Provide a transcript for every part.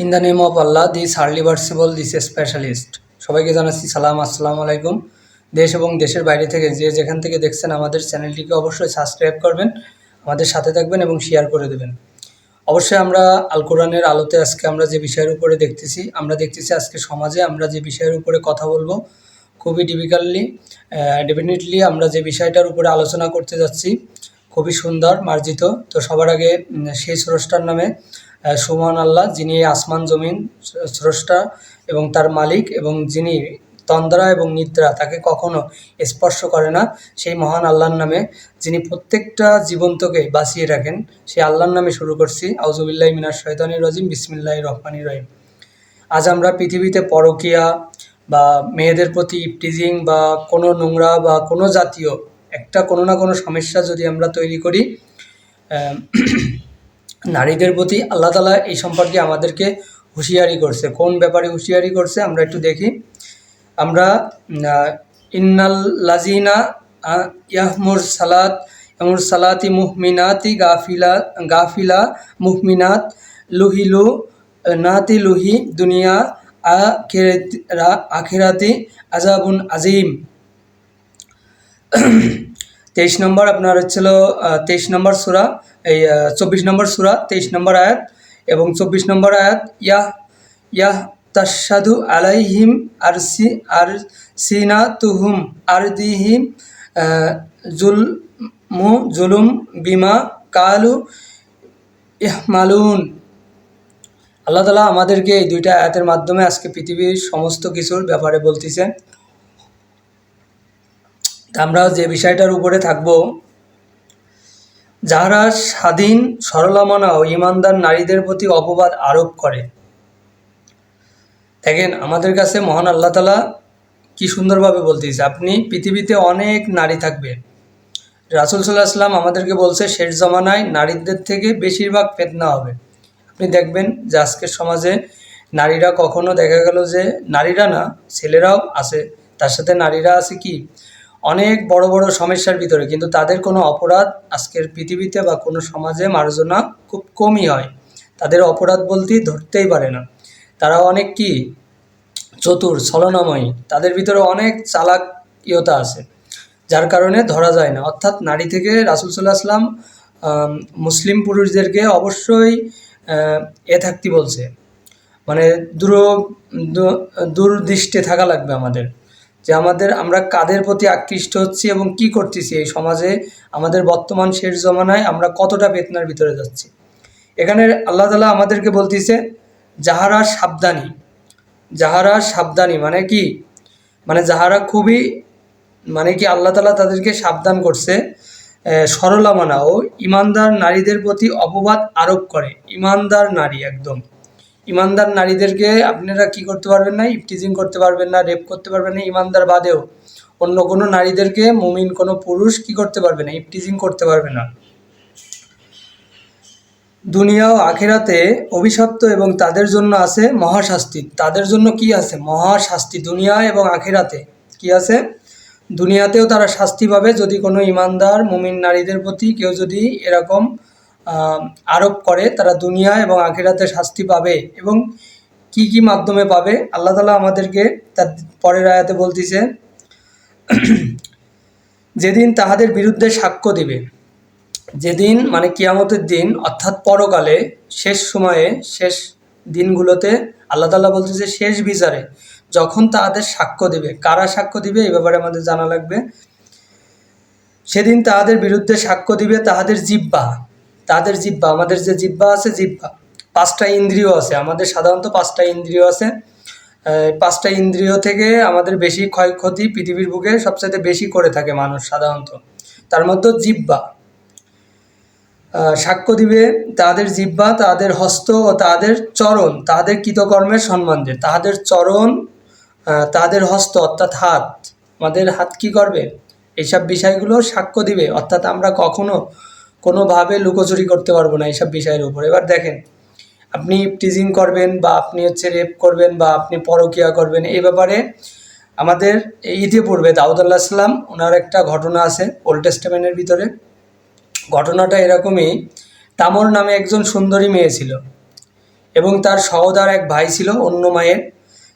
In the name of Allah the সার্লিভার্সিবল this a specialist সবাইকে জানাচ্ছি সালাম, আসসালামু আলাইকুম। দেশ এবং দেশের বাইরে থেকে যে যেখান থেকে দেখছেন আমাদের চ্যানেলটিকে অবশ্যই সাবস্ক্রাইব করবেন, আমাদের সাথে থাকবেন এবং শেয়ার করে দেবেন। অবশ্যই আমরা আল কোরআনের আলোতে আজকে আমরা যে বিষয়ের উপরে দেখতেছি, আমরা দেখতেছি আজকে সমাজে আমরা যে বিষয়ের উপরে কথা বলব, খুবই ডিফিকাল্টলি ডেফিনেটলি আমরা যে বিষয়টার উপরে আলোচনা করতে যাচ্ছি, খুবই সুন্দর, মার্জিত। তো সবার আগে সেই স্রষ্টার নামে সুমহান আল্লাহ যিনি আসমান জমিন স্রষ্টা এবং তার মালিক এবং যিনি তন্দ্রা এবং নিদ্রা, তাকে কখনো স্পর্শ করে না। সেই মহান আল্লাহর নামে যিনি প্রত্যেকটা জীবন্তকে বাঁচিয়ে রাখেন সেই আল্লাহর নামে শুরু করছি। আউজুবিল্লাহ মিনার শৈতানি রজিম বিসমিল্লাহ রহমানি রহিম। আজ আমরা পৃথিবীতে পরকীয়া বা মেয়েদের প্রতি টিজিং বা কোনো নোংরা বা কোনো জাতীয়, একটা কোনো না কোনো সমস্যা যদি আমরা তৈরি করি নারীদের প্রতি আল্লাহ তালা এই সম্পর্কে আমাদেরকে হুঁশিয়ারি করছে। কোন ব্যাপারে হুঁশিয়ারি করছে আমরা একটু দেখি। আমরা ইন্নাল লাজিনা ইয়াহমুর সালাত ইয়ামুর সালাতি মুহমিনাতি গাফিলা গাফিলা মুহমিনাত, লুহিলু, নাতি লুহি, দুনিয়া আখিরা আখিরাতি আজাবুন আজিম তেইশ নম্বর আপনার হচ্ছিল তেইশ নম্বর সুরা। এই চব্বিশ নম্বর সুরা, তেইশ নম্বর আয়াত এবং চব্বিশ নম্বর আয়াত, ইয়াহ ইয়াহ তাসাদু আলাইহিম আর সি আর সিনা তুহুম আর দিহিম জুল মু জুলুম বিমা কালু ইহমালুন। আল্লাহ তালা আমাদেরকে এই দুইটা আয়াতের মাধ্যমে আজকে পৃথিবীর সমস্ত কিছুর ব্যাপারে বলতেছেন আমরা যে বিষয়টার উপরে থাকব যারা স্বাধীন, সরলমনা ও ইমানদার নারীদের প্রতি অপবাদ আরোপ করে। দেখেন, আমাদের কাছে মহান আল্লাহ তালা কি সুন্দরভাবে বলতেছে আপনি পৃথিবীতে অনেক নারী থাকবে। রাসুল সাল্লাহ আসলাম আমাদেরকে বলছে, শেষ জমানায় নারীদের থেকে বেশিরভাগ ফেতনা হবে। আপনি দেখবেন যে আজকের সমাজে নারীরা কখনো দেখা গেল যে নারীরা না, ছেলেরাও আছে। তার সাথে নারীরা আছে কি? অনেক বড় বড় সমস্যার ভিতরে, কিন্তু তাদের কোনো অপরাধ আজকের পৃথিবীতে বা কোনো সমাজে মার্জনা খুব কমই হয়। তাদের অপরাধ বলতেই ধরতেই পারে না। তারা অনেক কি? চতুর, ছলনাময়ী। তাদের ভিতরে অনেক চালাকিয়তা আছে, যার কারণে ধরা যায় না। অর্থাৎ নারী থেকে রাসুল সাল্লাহ আসলাম মুসলিম পুরুষদেরকে অবশ্যই এ থাকতে বলছে। মানে দূর দূরদৃষ্টে থাকা লাগবে আমাদের। যে আমাদের আমরা কাদের প্রতি আকৃষ্ট হচ্ছি এবং কি করতেছি এই সমাজে আমাদের বর্তমান শেষ জমানায় আমরা কতটা বেতনার ভিতরে যাচ্ছি। এখানে আল্লাহ তালা আমাদেরকে বলতেছে যাহারা সাবধানী যাহারা সাবধানী মানে কি? মানে যাহারা খুবই মানে কি আল্লাহ তালা তাদেরকে সাবধান করছে আহ, সরলা মানা ও ইমানদার নারীদের প্রতি অপবাদ আরোপ করে। ইমানদার নারী একদম। ইমানদার নারীদেরকে আপনারা কি করতে পারবেন না ইফটিজিং করতে পারবেন না রেপ করতে পারবেন না, ইমানদার বাদেও অন্য কোনো নারীদেরকে মুমিন কোনো পুরুষ কি করতে পারবে না ইফটিজিং করতে পারবে না। দুনিয়া ও আখেরাতে অভিশপ্ত এবং তাদের জন্য আছে মহাশাস্তি। তাদের জন্য কি আছে? মহাশাস্তি। দুনিয়া এবং আখেরাতে কি আছে? দুনিয়াতেও তারা শাস্তি পাবে যদি কোনো ইমানদার মুমিন নারীদের প্রতি কেউ যদি এরকম আরোপ করে, তারা দুনিয়া এবং আখেরাতে শাস্তি পাবে এবং কি কি মাধ্যমে পাবে, আল্লাহ তালা আমাদেরকে তার পরের আয়াতে বলতেছে, যেদিন তাহাদের বিরুদ্ধে সাক্ষ্য দিবে, যেদিন মানে কিয়ামতের দিন, অর্থাৎ পরকালে, শেষ সময়ে, শেষ দিনগুলোতে, আল্লাহ তাল্লাহ বলতেছে শেষ বিচারে, যখন তাহাদের সাক্ষ্য দিবে। কারা সাক্ষ্য দিবে? এই ব্যাপারে আমাদের জানা লাগবে। সেদিন তাহাদের বিরুদ্ধে সাক্ষ্য দিবে তাহাদের জিব্বা। তাদের জিব্বা আমাদের যে জিব্বা আছে জিব্বা পাঁচটা ইন্দ্রিয় আছে। আমাদের সাধারণত পাঁচটা ইন্দ্রিয় আছে। পাঁচটা ইন্দ্রিয় থেকে আমাদের বেশি ক্ষয়ক্ষতি পৃথিবীর বুকে সবচেয়ে বেশি করে থাকে মানুষ সাধারণত। তার মধ্যে জিব্বা সাক্ষ্য দিবে তাদের জিব্বা তাদের হস্ত ও তাদের চরণ। তাদের কৃতকর্মের সম্মান দেয় তাদের চরণ তাদের হস্ত, অর্থাৎ হাত। আমাদের হাত কি করবে? এইসব বিষয়গুলো সাক্ষ্য দিবে। অর্থাৎ আমরা কখনো কোনোভাবে লুকোচুরি করতে পারব না এইসব বিষয়ের উপর। এবার দেখেন, আপনি টিজিং করবেন বা আপনি হচ্ছে রেপ করবেন বা আপনি পরকিয়া করবেন, এই ব্যাপারে আমাদের এই ইতিপূর্বে দাউদ আল্লাহ সাল্লাম ওনার একটা ঘটনা আছে ওল্ড টেস্টামেন্টের ভিতরে। ঘটনাটা এরকমই তামর নামে একজন সুন্দরী মেয়ে ছিল এবং তার সহদার এক ভাই ছিল, অন্য মায়ের।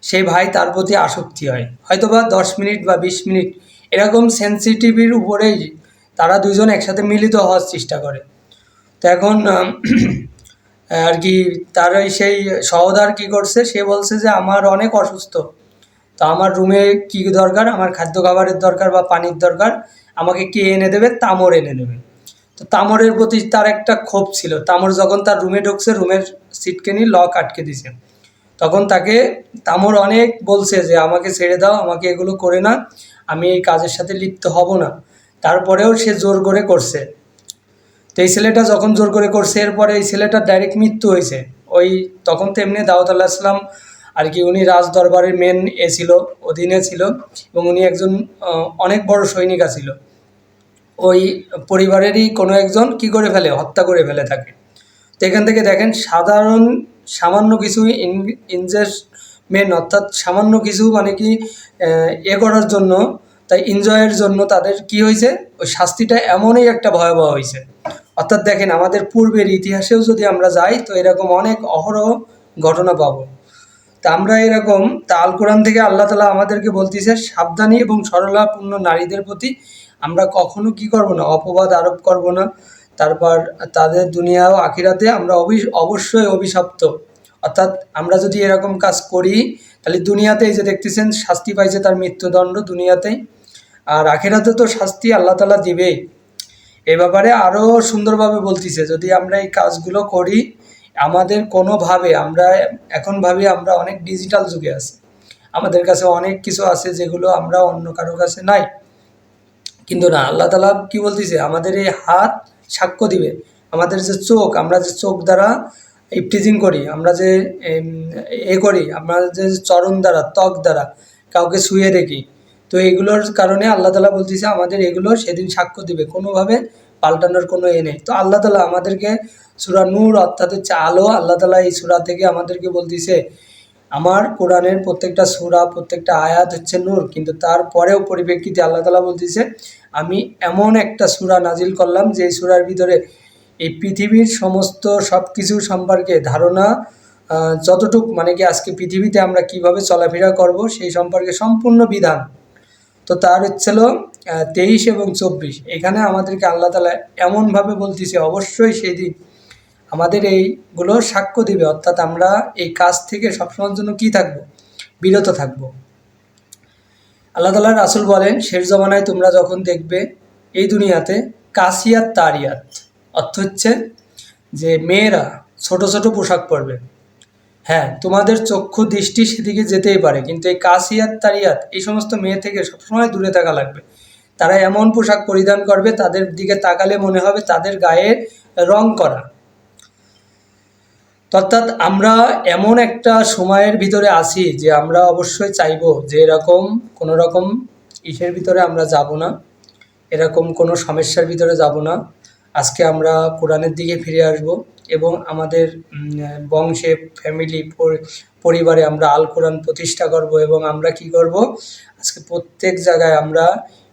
সেই ভাই তার প্রতি আসক্তি হয়। হয়তোবা দশ মিনিট বা বিশ মিনিট, এরকম সেন্সিটিভির উপরেই তারা দুজন একসাথে মিলিত হওয়ার চেষ্টা করে। তো এখন আর কি, তার ওই সেই সহদার কি করছে? সে বলছে যে, আমার অনেক অসুস্থ। তো আমার রুমে কি দরকার? আমার খাদ্য খাবারের দরকার বা পানির দরকার। আমাকে কে এনে দেবে? তামর এনে দেবে। তো তামরের প্রতি তার একটা ক্ষোভ ছিল। তামর যখন তার রুমে ঢুকছে, রুমের সিটকেনি লক আটকে দিছে তখন তাকে, তামর অনেক বলছে যে, আমাকে ছেড়ে দাও, আমাকে এগুলো করে না। আমি এই কাজের সাথে লিপ্ত হব না। তারপরেও সে জোর করে করছে। তো এই ছেলেটা যখন জোর করে করছে, এরপরে এই ছেলেটার ডাইরেক্ট মৃত্যু হয়েছে। ওই তখন তো এমনি দাউদ আল্লাহ আসলাম আর কি উনি রাজ দরবারের মেন এ ছিল, অধীনে ছিল, এবং উনি একজন অনেক বড় সৈনিকা ছিল ওই পরিবারেরই কোনো একজন কি করে ফেলে? হত্যা করে ফেলে থাকে তো এখান থেকে দেখেন, সাধারণ সামান্য কিছু ইনভেস্টমেন্ট অর্থাৎ সামান্য কিছু মানে কি এ করার জন্য তাই এনজয়ের জন্য তাদের কি হয়েছে? ওই শাস্তিটা এমনই একটা ভয়াবহ হয়েছে। অর্থাৎ দেখেন, আমাদের পূর্বের ইতিহাসেও যদি আমরা যাই, তো এরকম অনেক অহরহ ঘটনা পাবো। তা আমরা এরকম, তা আল কোরআন থেকে আল্লাহ তালা আমাদেরকে বলতেছে, সাবধানী এবং সরলাপূর্ণ নারীদের প্রতি আমরা কখনো কি করব না, অপবাদ আরোপ করব না। তারপর তাদের দুনিয়া ও আখিরাতে আমরা অবি, অবশ্যই অভিশপ্ত। অর্থাৎ আমরা যদি এরকম কাজ করি, তাহলে দুনিয়াতেই যে দেখতেছেন, শাস্তি পাইছে তার মৃত্যুদণ্ড দুনিয়াতেই। আর আখিরাতে তো শাস্তি আল্লাহ তালা দিবেই। এ ব্যাপারে আরও সুন্দরভাবে বলতেছে, যদি আমরা এই কাজগুলো করি, আমাদের কোনোভাবে আমরা, এখন ভাবি আমরা অনেক ডিজিটাল যুগে আছি। আমাদের কাছে অনেক কিছু আছে যেগুলো আমরা অন্য কারও কাছে নাই। কিন্তু না, আল্লাহ তালা কি বলতেছে? আমাদের এই হাত সাক্ষ্য দিবে। আমাদের যে চোখ, আমরা যে চোখ দ্বারা ইপটিজিং করি, আমরা যে এ করি, আমরা যে চরণ দ্বারা, ত্বক দ্বারা কাউকে শুয়ে দেখি তো এগুলোর কারণে আল্লাহ তালা বলতেছে, আমাদের এগুলো সেদিন সাক্ষ্য দিবে। কোনোভাবে পাল্টানোর কোনো এ নেই। তো আল্লাহ তালা আমাদেরকে সুরা নূর অর্থাৎ হচ্ছে আলো, আল্লাহ তালা এই সুরা থেকে আমাদেরকে বলতেছে, আমার কোরআনের প্রত্যেকটা সূরা, প্রত্যেকটা আয়াত হচ্ছে নূর। কিন্তু তারপরেও পরিপ্রেক্ষিতে আল্লাহ তালা বলতেছে, আমি এমন একটা সূরা নাজিল করলাম যে সূরার ভিতরে এই পৃথিবীর সমস্ত সব কিছু সম্পর্কে ধারণা যতটুক মানে কি আজকে পৃথিবীতে আমরা কীভাবে চলাফেরা করব সেই সম্পর্কে সম্পূর্ণ বিধান। তো তার হচ্ছিল তেইশ এবং চব্বিশ। এখানে আমাদেরকে আল্লাহ তালা এমনভাবে বলতেছে, অবশ্যই সেই দিন আমাদের এইগুলো সাক্ষ্য দিবে। অর্থাৎ আমরা এই কাজ থেকে সবসময়ের জন্য কি থাকব? বিরত থাকব। আল্লাহ তালা রাসুল বলেন, শেষ জমানায় তোমরা যখন দেখবে এই দুনিয়াতে কাসিয়াত তারিয়াত অর্থ হচ্ছে যে মেয়েরা ছোট ছোট পোশাক পরবে। হ্যাঁ তোমাদের চক্ষু দৃষ্টি সেদিকে যেতেই পারে, কিন্তু এই কাসিয়াত তারিয়াত, এই সমস্ত মেয়ে থেকে সবসময় দূরে থাকা লাগবে। তারা এমন পোশাক পরিধান করবে, তাদের দিকে তাকালে মনে হবে তাদের গায়ে রং করা। অর্থাৎ আমরা এমন একটা সময়ের ভিতরে আছি যে আমরা অবশ্যই চাইব যে এরকম কোনো রকম ইসের ভিতরে আমরা যাব না, এরকম কোনো সমস্যার ভিতরে যাব না। আজকে আমরা কোরআনের দিকে ফিরে আসব। এবং আমাদের বংশে ফ্যামিলি পরিবারে আমরা আল কোরআন প্রতিষ্ঠা করব এবং আমরা কি করব? আজকে প্রত্যেক জায়গায় আমরা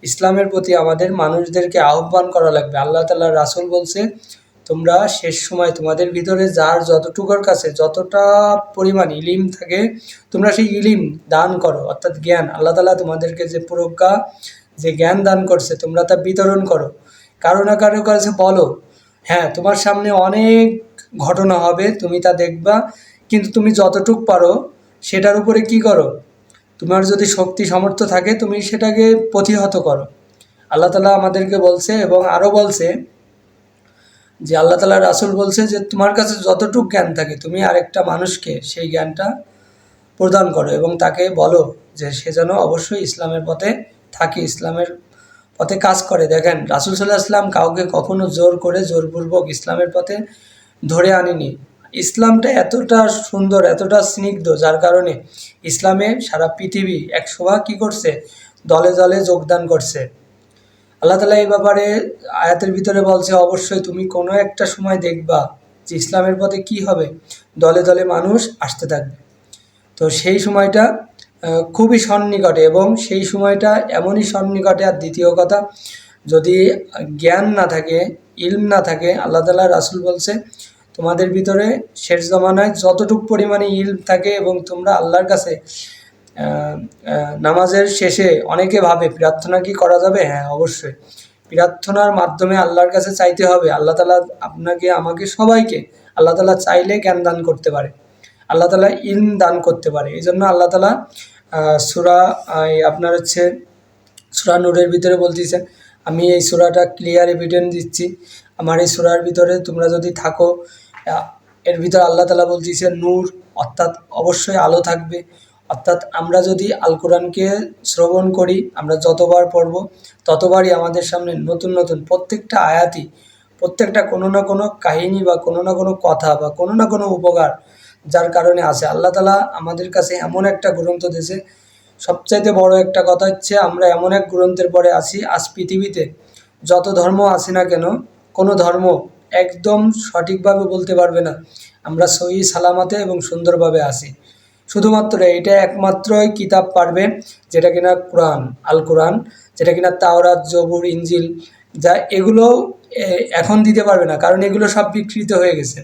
ইসলামের প্রতি আমাদের মানুষদেরকে আহ্বান করা লাগবে। আল্লাহ তাল্লাহ রাসুল বলছে, তোমরা শেষ সময় তোমাদের ভিতরে যার যতটুকুর কাছে, যতটা পরিমাণ ইলিম থাকে, তোমরা সেই ইলিম দান করো। অর্থাৎ জ্ঞান। আল্লাহ তালা তোমাদেরকে যে প্রজ্ঞা, যে জ্ঞান দান করছে, তোমরা তা বিতরণ করো। কারও না কারও কাছে বলো হ্যাঁ তোমার সামনে অনেক ঘটনা হবে, তুমি তা দেখবা, কিন্তু তুমি যতটুক পারো সেটার উপরে কি করো? তোমার যদি শক্তি সামর্থ্য থাকে, তুমি সেটাকে প্রতিহত করো। আল্লাহ তালা আমাদেরকে বলছে এবং আরও বলছে যে, আল্লাহ তালা রাসুল বলছে যে, তোমার কাছে যতটুক জ্ঞান থাকে, তুমি আরেকটা মানুষকে সেই জ্ঞানটা প্রদান করো এবং তাকে বলো যে, সে যেন অবশ্যই ইসলামের পথে থাকে, ইসলামের পথে কাজ করে। দেখেন, রাসুল সাল্লাহ ইসলাম কাউকে কখনো জোর করে, জোরপূর্বক ইসলামের পথে ধরে আনেনি। ইসলামটা এতটা সুন্দর, এতটা স্নিগ্ধ, যার কারণে ইসলামে সারা পৃথিবী একশোভাগ কী করছে? দলে দলে যোগদান করছে। আল্লাহ তালা এই ব্যাপারে আয়াতের ভিতরে বলছে, অবশ্যই তুমি কোনো একটা সময় দেখবা যে ইসলামের পথে কি হবে। দলে দলে মানুষ আসতে থাকবে। তো সেই সময়টা খুবই সন্নিকটে এবং সেই সময়টা এমনই সন্নিকটে আর দ্বিতীয় কথা, যদি জ্ঞান না থাকে, ইলম না থাকে, আল্লাহ তালা রাসুল বলছে, তোমাদের ভিতরে শেষ জমানায় যতটুক পরিমাণে ইলম থাকে এবং তোমরা আল্লাহর কাছে নামাজের শেষে অনেকে ভাবে প্রার্থনা কি করা যাবে? হ্যাঁ অবশ্যই। প্রার্থনার মাধ্যমে আল্লাহর কাছে চাইতে হবে। আল্লাহ তালা আপনাকে, আমাকে সবাইকে আল্লাহ তালা চাইলে জ্ঞান দান করতে পারে। আল্লাহ তালা ইলম দান করতে পারে। এই জন্য আল্লাহ তালা সুরা আপনার হচ্ছে সুরা নূরের ভিতরে বলতেছে, আমি এই সুরাটা ক্লিয়ার এভিডেন্স দিচ্ছি। আমার এই সুরার ভিতরে তোমরা যদি থাকো এর ভিতরে আল্লাহ তালা বলতেছে, নূর অর্থাৎ অবশ্যই আলো থাকবে। অর্থাৎ আমরা যদি আল কোরআনকে শ্রবণ করি, আমরা যতবার পড়ব, ততবারই আমাদের সামনে নতুন নতুন প্রত্যেকটা আয়াতি, প্রত্যেকটা কোনো না কোনো কাহিনী বা কোনো না কোনো কথা বা কোনো না কোনো উপকার যার কারণে আছে। আল্লাহ তালা আমাদের কাছে এমন একটা গ্রন্থ দিয়েছে। সবচাইতে বড় একটা কথা হচ্ছে, আমরা এমন এক গ্রন্থের পরে আছি, আজ পৃথিবীতে যত ধর্ম আছে না কেন, কোনো ধর্ম একদম সঠিকভাবে বলতে পারবে না। আমরা সহি সালামাতে এবং সুন্দরভাবে আছি। শুধুমাত্র এটা একমাত্রই কিতাব পারবে, যেটা কিনা কোরআন, আল কোরআন, যেটা কিনা তাওরাত, জবুর ইঞ্জিল যা এগুলো এখন দিতে পারবে না, কারণ এগুলো সব বিকৃত হয়ে গেছে।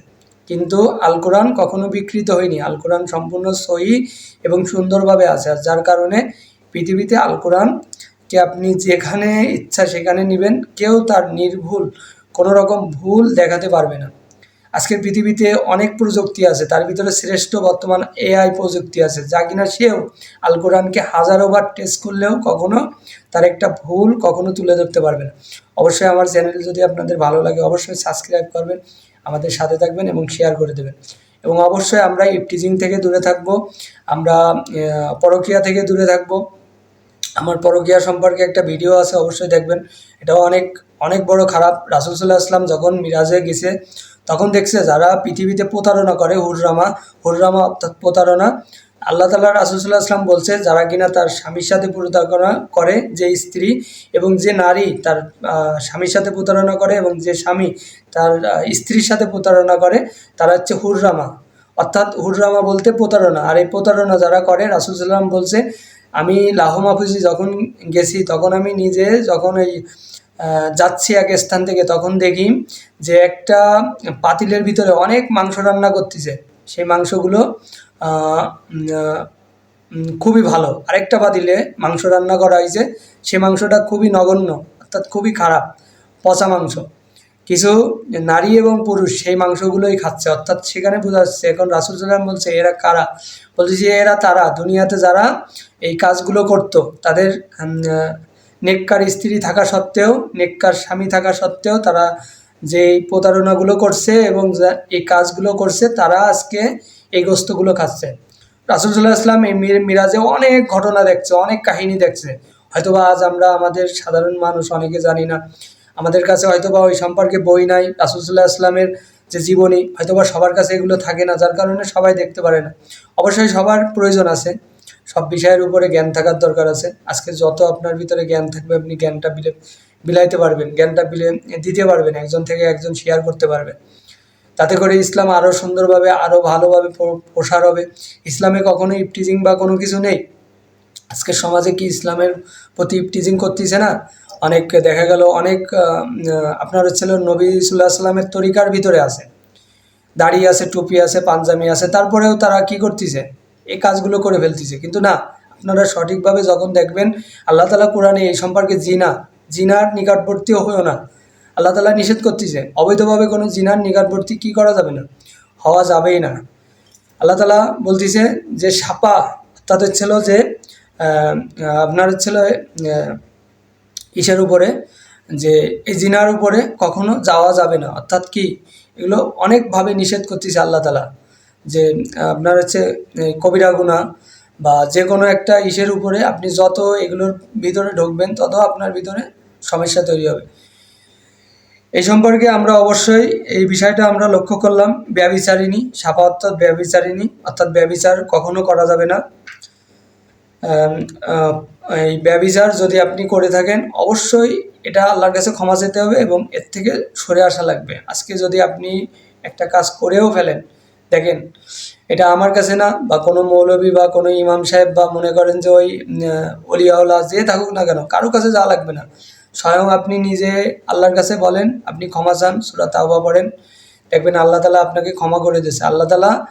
কিন্তু আল কোরআন কখনো বিকৃত হয়নি। আল কোরআন সম্পূর্ণ সহি এবং সুন্দরভাবে আছে। আর যার কারণে পৃথিবীতে আল কোরআনকে আপনি যেখানে ইচ্ছা সেখানে নেবেন, কেউ তার নির্ভুল কোনো রকম ভুল দেখাতে পারবে না। আজকের পৃথিবীতে অনেক প্রযুক্তি আছে, তার ভিতরে শ্রেষ্ঠ বর্তমান এআই প্রযুক্তি আছে, যা কিনা সেও আল কোরআনকে হাজারোবার টেস্ট করলেও কখনো তার একটা ভুল কখনো তুলে ধরতে পারবে না। অবশ্যই আমার চ্যানেল যদি আপনাদের ভালো লাগে, অবশ্যই সাবস্ক্রাইব করবেন। আমাদের সাথে থাকবেন এবং শেয়ার করে দেবেন। এবং অবশ্যই আমরা ইপটিজিং থেকে দূরে থাকব। আমরা পরকিয়া থেকে দূরে থাকব। আমার পরকিয়া সম্পর্কে একটা ভিডিও আছে, অবশ্যই দেখবেন। এটাও অনেক অনেক বড় খারাপ। রাসুলসুল্লাহ আসলাম যখন মিরাজে গেছে, তখন দেখছে যারা পৃথিবীতে প্রতারণা করে, হুররামা হুররামা অর্থাৎ প্রতারণা আল্লাহ তালা রাসুলসাল্লাহ আসলাম বলছে, যারা কিনা তার স্বামীর সাথে প্রতারণা করে, যে স্ত্রী এবং যে নারী তার স্বামীর সাথে প্রতারণা করে এবং যে স্বামী তার স্ত্রীর সাথে প্রতারণা করে, তারা হচ্ছে হুররামা। অর্থাৎ হুররামা বলতে প্রতারণা। আর এই প্রতারণা যারা করে রাসুলসাল্লাম বলছে, আমি লাহ মাহফুজি যখন গেছি, তখন আমি নিজে যখন এই যাচ্ছি এক স্থান থেকে, তখন দেখি যে একটা পাতিলের ভিতরে অনেক মাংস রান্না করতেছে। সেই মাংসগুলো খুবই ভালো। আরেকটা পাতিলে মাংস রান্না করা হয়েছে সে মাংসটা খুবই নগণ্য, অর্থাৎ খুবই খারাপ, পচা মাংস। কিছু নারী এবং পুরুষ সেই মাংসগুলোই খাচ্ছে, অর্থাৎ সেখানে বোঝা যাচ্ছে, এখন রাসুল সাল্লাম বলছে, এরা কারা? বলছে যে, এরা তারা। দুনিয়াতে যারা এই কাজগুলো করতো, তাদের নেককার স্ত্রী থাকা সত্ত্বেও, নেককার স্বামী থাকা সত্ত্বেও তারা যে প্রতারণাগুলো করছে এবং এই কাজগুলো করছে, তারা আজকে এই গোস্তগুলো খাচ্ছে। রাসুল সাল্লাহ আসলাম এই মির- মিরাজে অনেক ঘটনা দেখছে, অনেক কাহিনী দেখছে। হয়তোবা আজ আমরা আমাদের সাধারণ মানুষ, অনেকে জানি না, আমাদের কাছে হয়তোবা ওই সম্পর্কে বই নাই। রাসুল সাল্লাহ আসলামের যে জীবনী, হয়তোবা সবার কাছে এগুলো থাকে না, যার কারণে সবাই দেখতে পারে না। অবশ্যই সবার প্রয়োজন আছে, সব বিষয়ের উপরে জ্ঞান থাকার দরকার আছে। আজকে যত আপনার ভিতরে জ্ঞান থাকবে, আপনি জ্ঞানটা বিলে, বিলাইতে পারবেন, জ্ঞানটা বিলে, দিতে পারবেন, একজন থেকে একজন শেয়ার করতে পারবেন তাতে করে ইসলাম আরও সুন্দরভাবে আরও ভালোভাবে প্রসার হবে। ইসলামে কখনো ইপটিজিং বা কোনো কিছু নেই। আজকের সমাজে কি ইসলামের প্রতি ইপটিজিং করতেছে না? অনেক দেখা গেল, অনেক আপনার হচ্ছিল নবী সাল্লাহ সাল্লামের তরিকার ভিতরে আছে। দাড়ি আছে, টুপি আছে, পাঞ্জামি আছে, তারপরেও তারা কি করতেছে? এই কাজগুলো করে ফেলতেছে। কিন্তু না, আপনারা সঠিকভাবে যখন দেখবেন, আল্লাহ তালা কোরআনে এই সম্পর্কে জিনা, জিনার নিকটবর্তীও হয়েও না। আল্লাহ তালা নিষেধ করতেছে অবৈধভাবে কোনো জিনার নিকটবর্তী কি করা যাবে না? হওয়া যাবেই না। আল্লাহ তালা বলতেছে যে সাপা অর্থাৎ ছিল যে আপনার আহ, ইসের উপরে যে এই জিনার উপরে কখনো যাওয়া যাবে না। অর্থাৎ কি? এগুলো অনেকভাবে নিষেধ করতেছে আল্লাহ তালা যে আপনার হচ্ছে কবিরা গুণা বা যে কোনো একটা ইসের উপরে আপনি যত এগুলোর ভিতরে ঢুকবেন তত আপনার ভিতরে সমস্যা তৈরি হবে। এই সম্পর্কে আমরা অবশ্যই এই বিষয়টা আমরা লক্ষ্য করলাম ব্যবিচারিণী সাপা অর্থাৎ ব্যবিচারিণী অর্থাৎ ব্যবিচার কখনো করা যাবে না। এই ব্যবিচার যদি আপনি করে থাকেন অবশ্যই এটা আল্লাহর কাছে ক্ষমা চেতে হবে এবং এর থেকে সরে আসা লাগবে। আজকে যদি আপনি একটা কাজ করেও ফেলেন দেখেন এটা আমার কাছে না বা কোনো মৌলবী বা কোনো ইমাম সাহেব বা মনে করেন যে ওই আহ, অলিয়াউলা যে থাকুক না কেন কারও কাছে যাওয়া লাগবে না। স্বয়ং আপনি নিজে আল্লাহর কাছে বলেন, আপনি ক্ষমা চান, সুরা তাওবা পড়েন। দেখবেন আল্লাহ তালা আপনাকে ক্ষমা করে দিয়েছে। আল্লাহ তালা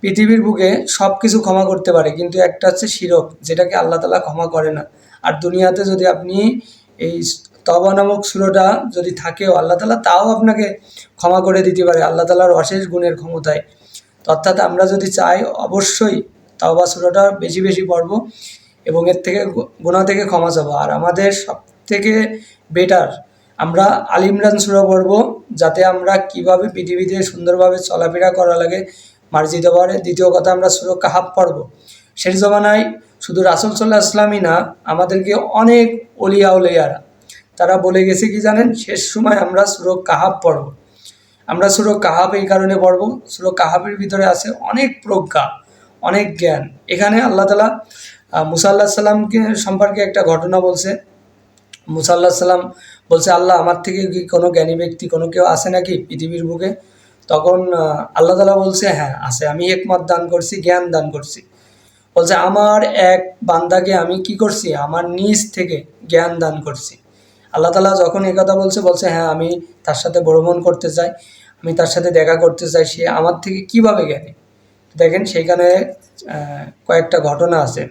পৃথিবীর বুকে সব কিছু ক্ষমা করতে পারে, কিন্তু একটা হচ্ছে শিরক, যেটাকে আল্লাহ তালা ক্ষমা করে না। আর দুনিয়াতে যদি আপনি এই তবা নামক সুরোটা যদি থাকেও, আল্লাহ তালা তাও আপনাকে ক্ষমা করে দিতে পারে, আল্লাহ তালার অশেষ গুণের ক্ষমতায়। অর্থাৎ আমরা যদি চাই অবশ্যই তাওবা সুরাটা বেশি বেশি পড়ব এবং এর থেকে গু- গুনাহ থেকে ক্ষমা চাবো। আর আমাদের সব থেকে বেটার আমরা আল ইমরান সুরা পড়ব, যাতে আমরা কীভাবে পৃথিবীতে সুন্দরভাবে চলাফেরা করা লাগে। মার্জিত পারে দ্বিতীয় কথা আমরা সুর কাহাব পড়ব। শেষ জমানায় শুধু রাসুল সাল্লাহ ইসলামই না, আমাদেরকে অনেক অলিয়া উলিয়ারা, তারা বলে গেছে কি জানেন, শেষ সময় আমরা সুর কাহাব পড়ব। আমরা সুরো কাহাব এই কারণে পড়ব, সুরো কাহাবের ভিতরে আছে অনেক প্রজ্ঞা, অনেক জ্ঞান। এখানে আল্লাহ তালা মুসাল্লাহ সাল্লামকে সম্পর্কে একটা ঘটনা বলছে। মুসাল্লাহ সাল্লাম বলছে, আল্লাহ, আমার থেকে কি কোনো জ্ঞানী ব্যক্তি, কোনো কেউ আছে নাকি পৃথিবীর বুকে? তখন আল্লাহ তালা বলছে হ্যাঁ আছে আমি একমত দান করছি, জ্ঞান দান করছি। বলছে, আমার এক বান্দাকে আমি কি করছি? আমার নিজ থেকে জ্ঞান দান করছি। আল্লাহ তালা যখন এই কথা বলছে বলছে হ্যাঁ আমি তার সাথে ভ্রমণ করতে চাই। আমি তার সাথে দেখা করতে চাই। সে আমার থেকে কীভাবে জ্ঞানী? দেখেন, সেইখানে কয়েকটা ঘটনা আছে।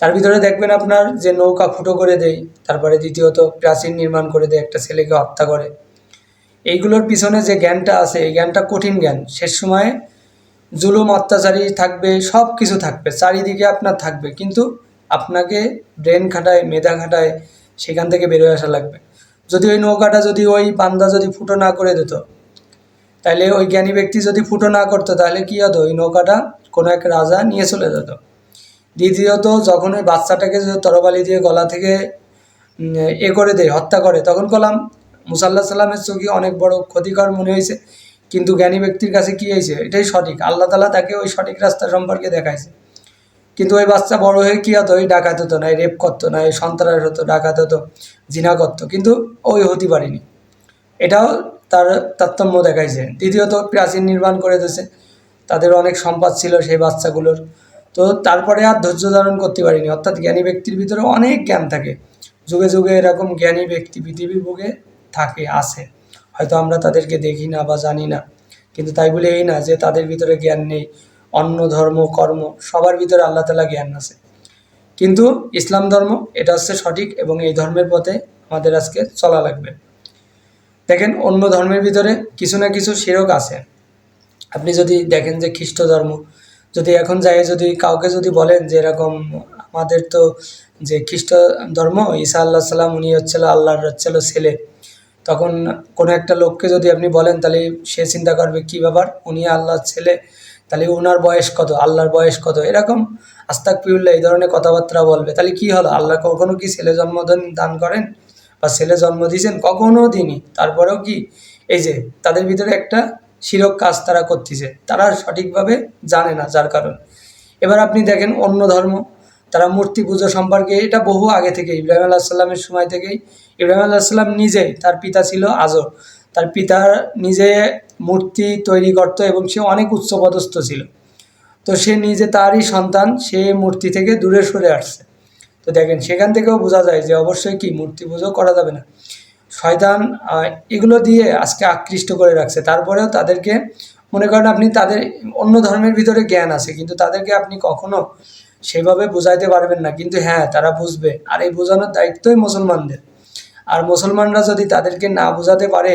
তার ভিতরে দেখবেন আপনার যে নৌকা ফুটো করে দেয়, তারপরে দ্বিতীয়ত প্রাচীর নির্মাণ করে দেয়, একটা ছেলেকে হত্যা করে। এইগুলোর পিছনে যে জ্ঞানটা আছে, এই জ্ঞানটা কঠিন জ্ঞান। শেষ সময়ে জুলুম, অত্যাচারী থাকবে সব কিছু থাকবে, চারিদিকে আপনার থাকবে। কিন্তু আপনাকে ব্রেন খাটায়, মেধা খাটায় সেখান থেকে বেরোয় আসা লাগবে। যদি ওই নৌকাটা, যদি ওই বান্দা যদি ফুটো না করে দিত তাহলে ওই জ্ঞানী ব্যক্তি যদি ফুটো না করতো তাহলে কী হতো? ওই নৌকাটা কোনো এক রাজা নিয়ে চলে যেত। দ্বিতীয়ত যখন ওই বাচ্চাটাকে যদি তরবালি দিয়ে গলা থেকে এ করে দেয়, হত্যা করে, তখন কলাম মুসাল্লাহ সাল্লামের চোখে অনেক বড় ক্ষতিকর মনে হয়েছে। কিন্তু জ্ঞানী ব্যক্তির কাছে কী হয়েছে? এটাই সঠিক। আল্লাহ তালা তাকে ওই সঠিক রাস্তা সম্পর্কে দেখাইছে। কিন্তু ওই বাচ্চা বড় হয়ে কী হতো? ওই ডাকাত হতো না রেপ করতো না এই সন্ত্রাস হতো, ডাকাত হতো, জিনা করতো। কিন্তু ওই হতে পারিনি। এটাও তার তারতম্য দেখাইছে। দ্বিতীয়ত প্রাচীন নির্মাণ করে দিয়েছে। তাদের অনেক সম্পদ ছিল সেই বাচ্চাগুলোর। তো তারপরে আর ধৈর্য ধারণ করতে পারিনি। অর্থাৎ জ্ঞানী ব্যক্তির ভিতরে অনেক জ্ঞান থাকে। যুগে যুগে এরকম জ্ঞানী ব্যক্তি পৃথিবীর বুকে থাকে আছে হয়তো আমরা তাদেরকে দেখি না বা জানি না। কিন্তু তাই বলে এই না যে তাদের ভিতরে জ্ঞান নেই। অন্য ধর্ম, কর্ম, সবার ভিতরে আল্লাহ তালা জ্ঞান আছে। কিন্তু ইসলাম ধর্ম, এটা হচ্ছে সঠিক এবং এই ধর্মের পথে আমাদের আজকে চলা লাগবে। দেখেন, অন্য ধর্মের ভিতরে কিছু না কিছু শিরক আছে। আপনি যদি দেখেন যে খ্রিস্ট ধর্ম যদি এখন যাই, যদি কাউকে যদি বলেন যে এরকম আমাদের তো যে খ্রিস্ট ধর্ম, ঈসা আল্লাহ সাল্লাম, উনি হচ্ছিল আল্লাহর হচ্ছিল ছেলে, তখন কোনো একটা লোককে যদি আপনি বলেন, তাহলে সে চিন্তা করবে, কি ব্যাপার? উনি আল্লাহর ছেলে, তাহলে ওনার বয়স কত? আল্লাহর বয়স কত? এরকম আস্তাক পিউল্লা এই ধরনের কথাবার্তা বলবে। তাহলে কি হলো? আল্লাহ কখনো কি ছেলে জন্মদান দান করেন? বা ছেলে জন্ম দিয়েছেন কখনো দিনই? তারপরেও কি? এই যে তাদের ভিতরে একটা শিরক কাজ তারা করতেছে। তারা সঠিকভাবে জানে না, যার কারণ। এবার আপনি দেখেন অন্য ধর্ম, তারা মূর্তি পুজো সম্পর্কে এটা বহু আগে থেকে ইব্রাহিম আল্লাহ সাল্লামের সময় থেকেই। ইব্রাহিম আল্লাহ সাল্লাম নিজেই তার পিতা ছিল আজর। তার পিতার নিজে মূর্তি তৈরি করতো এবং সে অনেক উচ্চপদস্থ ছিল। তো সে নিজে তারই সন্তান, সে মূর্তি থেকে দূরে সরে আসছে। তো দেখেন, সেখান থেকেও বোঝা যায় যে অবশ্যই কি, মূর্তি পুজো করা যাবে না। শয়তান এগুলো দিয়ে আজকে আকৃষ্ট করে রাখছে। তারপরেও তাদেরকে, মনে করেন আপনি তাদের, অন্য ধর্মের ভিতরে জ্ঞান আছে, কিন্তু তাদেরকে আপনি কখনো সেভাবে বোঝাইতে পারবেন না। কিন্তু হ্যাঁ তারা বুঝবে। আর এই বোঝানোর দায়িত্বই মুসলমানদের। আর মুসলমানরা যদি তাদেরকে না বোঝাতে পারে,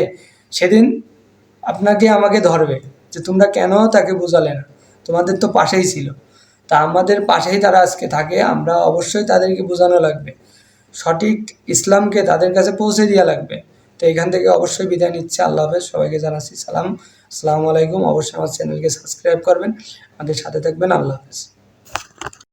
সেদিন আপনাকে আমাকে ধরবে যে তোমরা কেন তাকে বোঝালে না? তোমাদের তো পাশেই ছিল। তা আমাদের পাশেই তারা আজকে থাকে, আমরা অবশ্যই তাদেরকে বোঝানো লাগবে। সঠিক ইসলামকে তাদের কাছে পৌঁছে দেওয়া লাগবে। তো এখান থেকে অবশ্যই বিদায় নিচ্ছে। আল্লাহ হাফেজ। সবাইকে জানাচ্ছি সালাম। আসসালামু আলাইকুম। অবশ্যই আমার চ্যানেলকে সাবস্ক্রাইব করবেন। আমাদের সাথে থাকবেন। আল্লাহ হাফেজ।